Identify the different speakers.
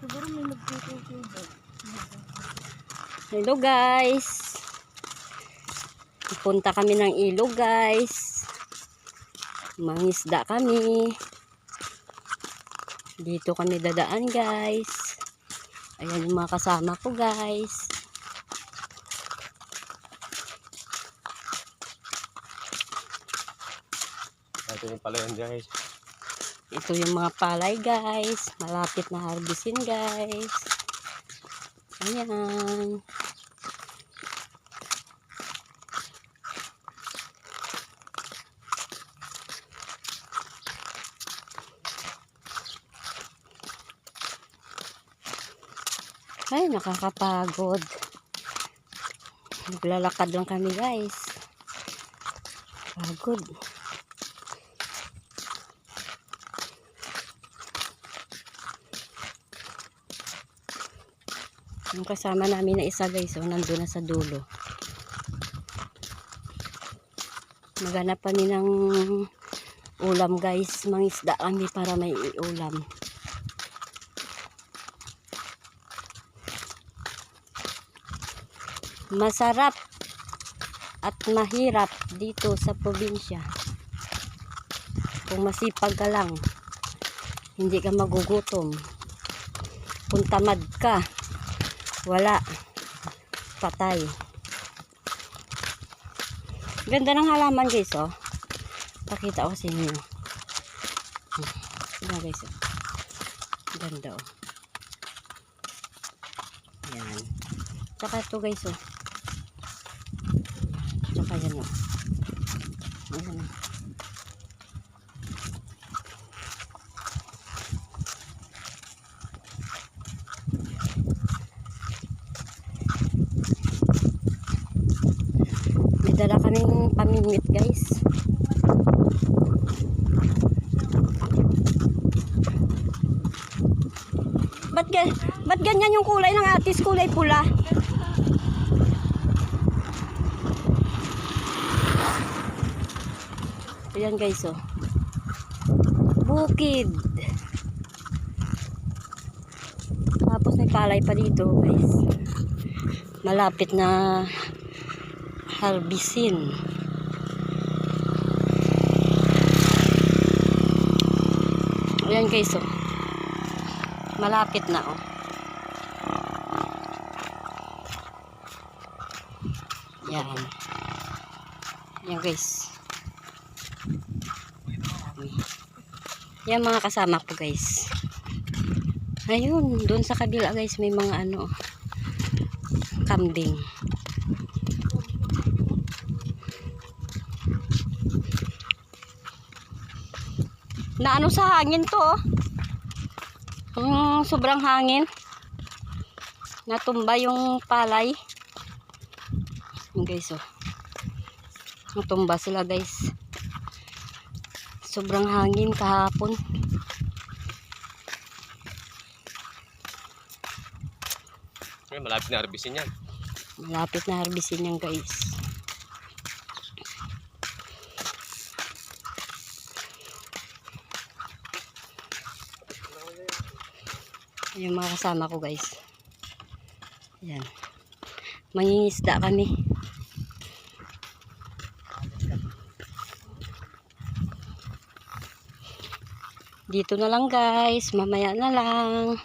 Speaker 1: Siguro may nagtutulog.
Speaker 2: Hello guys. Pupunta kami ng ilog guys. Mangisda kami. Dito kami dadaan guys. Ayan yung mga kasama ko guys.
Speaker 3: Ito yung pala yan guys.
Speaker 2: Ito yung mga palay guys. Malapit na harvestin guys. Ayan. Ay, nakakapagod. Naglalakad lang kami guys. Pagod. Yung kasama namin na isa guys, oh, nandun na sa dulo. Maghanap kami ng ulam guys. Mangisda kami para may ulam. Masarap at mahirap dito sa probinsya. Kung masipag ka lang, hindi ka magugutom. Kung tamad ka, wala. Patay. Ganda ng halaman guys, oh. Pakita ko sa inyo. Hmm. Yan guys, oh. Ganda, oh. Yan. Tsaka ito guys, oh. Tsaka yan, oh. Ayan, oh. May dala pamingit guys. Ba't, ga- ba't ganyan yung kulay ng atis? Kulay pula. Ayan guys oh. Bukid. Tapos may palay pa dito guys. Malapit na harbisin. Ayan guys oh. Malapit na oh. Yan. Yan guys. Yan mga kasama ko guys. Ayun, doon sa kabila guys may mga ano kambing. Na ano sa hangin to. Yung sobrang hangin. Natumba yung palay. Yung guys oh. Natumba sila guys. Sobrang hangin kahapon.
Speaker 3: Malapit na harbisin yan.
Speaker 2: malapit na harbisin yan guys yung mga kasama ko guys. Yan mangingisda kami. Dito na lang guys. Mamaya na lang